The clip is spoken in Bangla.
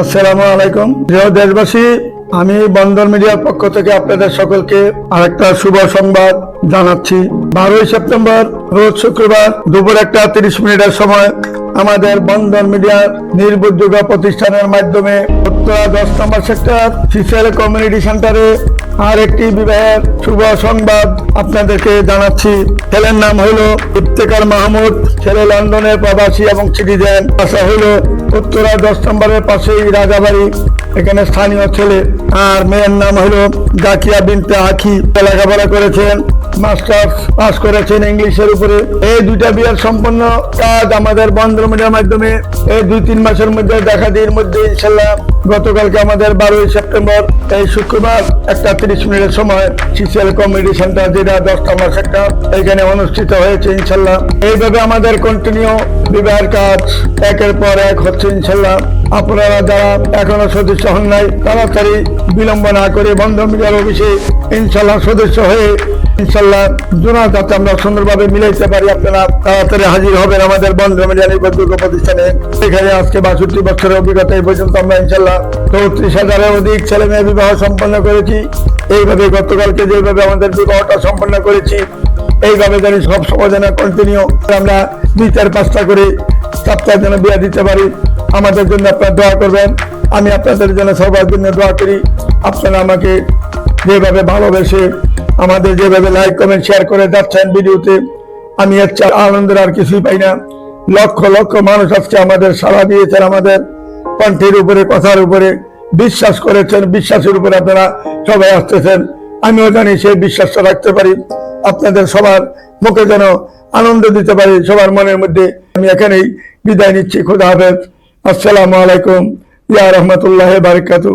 আসসালামু আলাইকুম দেশবাসী, আমি বন্দর মিডিয়ার পক্ষ থেকে আপনাদের সকলকে আরেকটা শুভ সংবাদ জানাচ্ছি। বারোই সেপ্টেম্বর, রোজ শুক্রবার দুপুর একটা তিরিশ মিনিটের সময় আমাদের বন্দর মিডিয়ার নির্ভরযোগ্য প্রতিষ্ঠানের মাধ্যমে দশ নম্বর সেক্টর সিসিএল কমিউনিটি সেন্টারে আর একটি বিবাহের শুভ সংবাদ আপনাদেরকে জানাচ্ছি। ছেলের নাম হলো ইফতেকার মাহমুদ। ছেলে লন্ডনের প্রবাসী এবং সিটিজেন। বাসা হলো উত্তরা দশ নম্বরের পাশেই রাজাবাড়ি। এখানে স্থানীয় ছেলে আর মেয়ের নাম হলো জাকিয়া বিনতে আখি। লেখাপড়া করেছেন, মাস্টার্স পাস করেছেন ইংলিশের উপরে। এই দুইটা বিয়ের সম্পন্ন কাজ আমাদের বন্ধ মিডিয়ার মাধ্যমে এই দুই তিন মাসের মধ্যে দেখা দিয়ে মধ্যে, ইনশাল্লাহ গতকালকে আমাদের বারোই সেপ্টেম্বর, এই শুক্রবার একটা তিরিশ মিনিটের সময় সিসিএল কমিউনিটি সেন্টার যেটা দশটা মাস একটা এখানে অনুষ্ঠিত হয়েছে ইনশাল্লাহ। এইভাবে আমাদের কন্টিনিউ বিবাহের কাজ, একের পর এক হচ্ছে ইনশাল্লাহ। আপনারা যারা এখনও সদস্য হন নাই, তাড়াতাড়ি বিলম্ব না করে বন্ধ মিডিয়ার অফিসে ইনশাল্লাহ সদস্য হয়ে ইনশাল্লাহ জোনা যাতে আমরা সুন্দরভাবে মিলাইতে পারি। আপনারা তাড়াতাড়ি হাজির হবেন আমাদের বন্ধ মিডিয়া নির্ভরযোগ্য প্রতিষ্ঠানে। এখানে আজকে বাষট্টি বছরের অভিজ্ঞতা এই পর্যন্ত আমরা ইনশাল্লাহ চৌত্রিশ হাজারের অধিক ছেলে মেয়ে বিবাহ সম্পন্ন করেছি। এইভাবে গতকালকে যেভাবে আমাদের বিবাহটা সম্পন্ন করেছি, এইভাবে জানি সব সময় যেন কন্টিনিউ আমরা দুই চার পাঁচটা করে সপ্তাহ যেন বিয়ে দিতে পারি। আমাদের জন্য আপনারা দোয়া করবেন। আমি আপনাদের জন্য সবার জন্য দোয়া করি। আপনারা আমাকে যেভাবে ভালোবেসে আমাদের যেভাবে লাইক কমেন্ট শেয়ার করে যাচ্ছেন ভিডিওতে, আমি চেয়ে আনন্দের আর কিছুই পাই না। লক্ষ লক্ষ মানুষ আজকে আমাদের সাড়া দিয়েছেন আমাদের কণ্ঠের উপরে, কথার উপরে। বিশ্বাস করেছেন, বিশ্বাসের উপরে আপনারা সবাই আসতেছেন। আমিও জানি সেই বিশ্বাসটা রাখতে পারি। আপনাদের সবার মুখে যেন আনন্দ দিতে পারি, সবার মনের মধ্যে। আমি এখানেই বিদায় নিচ্ছি। খুদা হাফেজ। আসসালামু আলাইকুম। ইয়া রহমতুল্লাহ বারকাতু।